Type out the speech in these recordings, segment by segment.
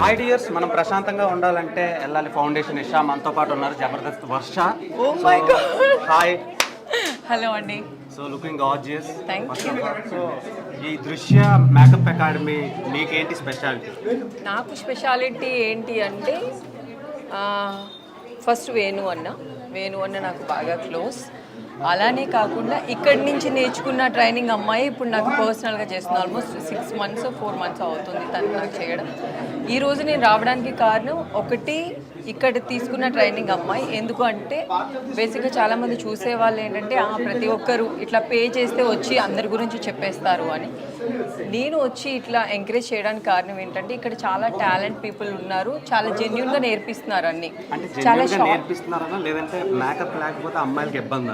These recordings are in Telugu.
హాయ్ డియర్స్ మనం ప్రశాంతంగా ఉండాలంటే వెళ్ళాలి. ఫౌండేషన్ ఇషా. మనతో పాటు ఉన్నారు Jabardasth Varsha. Oh my God. Hi hello అండి సో లుకింగ్ you. సో ఈ దృశ్య మేకప్ అకాడమీ మీకేంటి స్పెషాలిటీ నాకు స్పెషాలిటీ ఏంటి అంటే ఫస్ట్ వేణు అన్న. వేణు అన్న నాకు బాగా క్లోజ్ అలానే కాకుండా ఇక్కడి నుంచి నేర్చుకున్న ట్రైనింగ్ అమ్మాయి ఇప్పుడు నాకు పర్సనల్గా చేస్తుంది. Almost six months four months అవుతుంది తను నాకు చేయడం. ఈ రోజు నేను రావడానికి కారణం ఒకటి ఇక్కడ తీసుకున్న ట్రైనింగ్ అమ్మాయి. ఎందుకు అంటే బేసిక్గా చాలామంది చూసే వాళ్ళు ఏంటంటే "ఆ, ప్రతి ఒక్కరు ఇట్లా పే చేస్తే వచ్చి అందరి గురించి చెప్పేస్తారు అని. నేను వచ్చి ఇట్లా ఎంకరేజ్ చేయడానికి కారణం ఏంటంటే ఇక్కడ చాలా టాలెంట్ పీపుల్ ఉన్నారు. చాలా జెన్యున్గా నేర్పిస్తున్నారు అన్ని. చాలా నేర్పిస్తున్నారా? లేదంటే మేకప్ లేకపోతే అమ్మాయిలకి ఇబ్బంది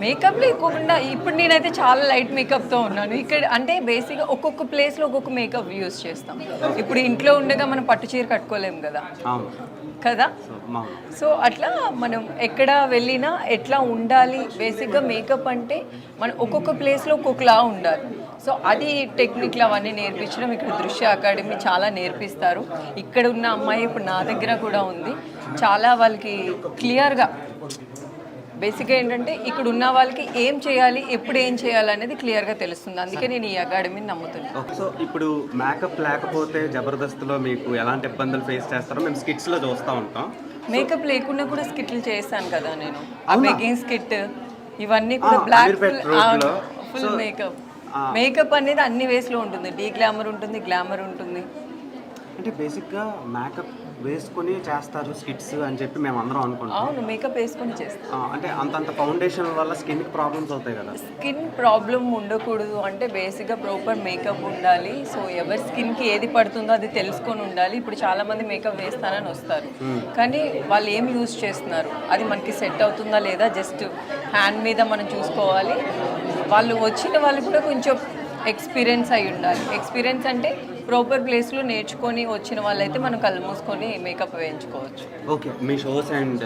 మేకప్లో ఎక్కువకుండా ఇప్పుడు నేనైతే చాలా లైట్ మేకప్తో ఉన్నాను. ఇక్కడ అంటే బేసిక్గా ఒక్కొక్క ప్లేస్లో ఒక్కొక్క మేకప్ యూస్ చేస్తాం. ఇప్పుడు ఇంట్లో ఉండగా మనం పట్టు చీర కట్టుకోలేము కదా? కదా? సో అట్లా మనం ఎక్కడ వెళ్ళినా ఎట్లా ఉండాలి? బేసిక్గా మేకప్ అంటే మనం ఒక్కొక్క ప్లేస్లో ఒక్కొక్కలా ఉండాలి. సో అది టెక్నిక్లు అవన్నీ నేర్పించడం ఇక్కడ దృశ్య అకాడమీ చాలా నేర్పిస్తారు. ఇక్కడ ఉన్న అమ్మాయి ఇప్పుడు నా దగ్గర కూడా ఉంది. చాలా వాళ్ళకి క్లియర్గా బేసిక్గా ఏంటంటే ఇక్కడ ఉన్న వాళ్ళకి ఏం చేయాలి ఎప్పుడు ఏం చేయాలి అనేది క్లియర్గా తెలుస్తుంది. అందుకే నేను ఈ అకాడమీని నమ్ముతున్నాను సో ఇప్పుడు మేకప్ లేకపోతే జబర్దస్త్లో మీకు ఎలాంటి ఇబ్బందులు ఫేస్ చేస్తారో మేము స్కిట్స్లో చూస్తూ ఉంటాం. మేకప్ లేకుండా కూడా స్కిట్లు చేశాను కదా నేను? బెగింగ్ స్కిట్ ఇవన్నీ కూడా బ్లాక్. Full makeup. మేకప్ అనేది అన్ని వేస్లో ఉంటుంది. డీ గ్లామర్ ఉంటుంది గ్లామర్ ఉంటుంది. అంటే బేసిక్గా మేకప్ వేసుకొని చేస్తారు స్కిట్స్ అని చెప్పి మేము అందరం అనుకుంటాం. అవును మేకప్ వేసుకొని చేస్తాను ఆ, అంటే అంతంత ఫౌండేషన్ వల్ల స్కిన్కి ప్రాబ్లమ్స్ అవుతాయి కదా. స్కిన్ ప్రాబ్లం ఉండకూడదు అంటే బేసిక్గా ప్రాపర్ మేకప్ ఉండాలి. సో ఎవరి స్కిన్కి ఏది పడుతుందో అది తెలుసుకొని ఉండాలి. ఇప్పుడు చాలా మంది మేకప్ వేస్తానని వస్తారు. కానీ వాళ్ళు ఏం యూజ్ చేస్తున్నారు? అది మనకి సెట్ అవుతుందా లేదా? జస్ట్ హ్యాండ్ మీద మనం చూసుకోవాలి. వాళ్ళు వచ్చిన వాళ్ళు కూడా కొంచెం ఎక్స్పీరియన్స్ అయి ఉండాలి. ఎక్స్పీరియన్స్ అంటే ప్రాపర్ ప్లేస్లో నేర్చుకొని వచ్చిన వాళ్ళైతే మనం కళ్ళు మూసుకొని మేకప్ వేయించుకోవచ్చు. ఓకే. మీ షోస్ అండ్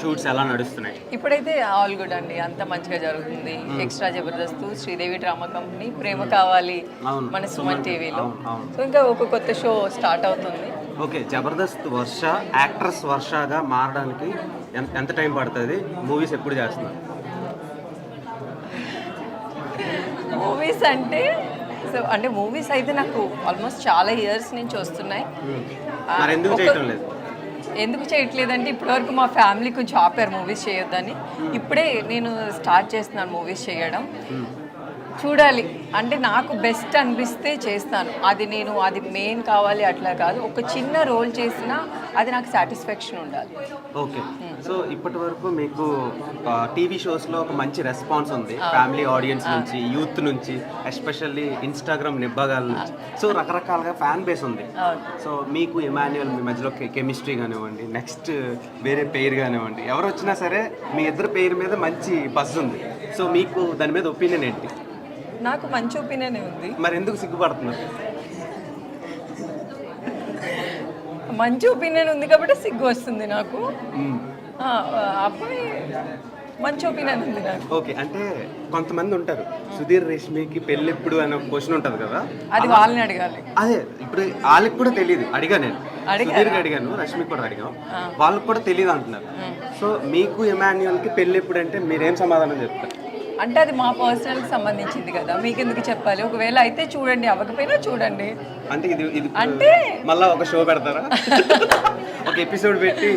షూట్స్ ఎలా నడుస్తున్నాయి? ఇప్పుడైతే ఆల్ గుడ్ అండి. అంత మంచిగా జరుగుతుంది. Extra Jabardasth Sridevi drama company ప్రేమ కావాలి. మన సుమన్ టీవీలో. సో ఇంకా ఒక కొత్త షో స్టార్ట్ అవుతుంది. ఓకే. జబర్దస్త్ వర్ష యాక్ట్రెస్ వర్షగా మారడానికి ఎంత టైం పడుతుంది? మూవీస్ ఎప్పుడు చేస్తున్నారు? మూవీస్ అంటే సో అంటే మూవీస్ అయితే నాకు ఆల్మోస్ట్ చాలా ఇయర్స్ నుంచి వస్తున్నాయి. మరి ఎందుకు చేయట్లేదంటే ఇప్పటివరకు మా ఫ్యామిలీ కొంచెం ఆపారు మూవీస్ చేయొద్దని. ఇప్పుడే నేను స్టార్ట్ చేస్తున్నాను మూవీస్ చేయడం. చూడాలి. అంటే నాకు బెస్ట్ అనిపిస్తే చేస్తాను. అది నేను అది మెయిన్ కావాలి అట్లా కాదు. ఒక చిన్న రోల్ చేసినా అది నాకు సాటిస్ఫాక్షన్ ఉండాలి. ఓకే. సో ఇప్పటి వరకు మీకు టీవీ షోస్లో ఒక మంచి రెస్పాన్స్ ఉంది. ఫ్యామిలీ ఆడియన్స్ నుంచి యూత్ నుంచి ఎస్పెషల్లీ ఇన్స్టాగ్రామ్ నిబ్బాగాల నుంచి. సో రకరకాలుగా ఫ్యాన్ బేస్ ఉంది. సో మీకు ఇమాన్యువల్ మీ మధ్యలో కెమిస్ట్రీ కానివ్వండి నెక్స్ట్ వేరే పేరు కానివ్వండి ఎవరు వచ్చినా సరే మీ ఇద్దరు పేరు మీద మంచి బజ్ ఉంది. సో మీకు దాని మీద ఒపీనియన్ ఏంటి? నాకు మంచి ఒపీనియన్ ఉంది. మరి ఎందుకు సిగ్గుపడుతున్నారు? మంచి ఒపీనియన్ ఉంది కాబట్టి సిగ్గు వస్తుంది నాకు. ఆ, అబ్బాయి మంచి ఒపీనియన్ ఉంది నాకు. ఓకే అంటే కొంతమంది ఉంటారు. సుధీర్ రేష్మికి పెళ్ళెప్పుడు అనే ఒక క్వశ్చన్ ఉంటుంది కదా. అది వాళ్ళని అడగాలి. అదే ఇప్పుడు వాళ్ళకి కూడా తెలియదు అడిగా నేను. అడిగారా? సుధీర్కి అడిగాను రష్మికి కూడా అడిగాం. వాళ్ళకి కూడా తెలియదు అంటున్నారు. సో మీకు ఎమాన్యువల్కి పెళ్ళి ఎప్పుడు అంటే మీరేం సమాధానం చెప్తారు? అంటే అది మా పర్సనల్కి సంబంధించింది కదా. మీకు ఎందుకు చెప్పాలి? ఒకవేళ అయితే చూడండి అవ్వకపోయినా చూడండి. అంటే ఇది ఇది అంటే మళ్ళా ఒక షో పెడతారా? ఒక ఎపిసోడ్ పెట్టి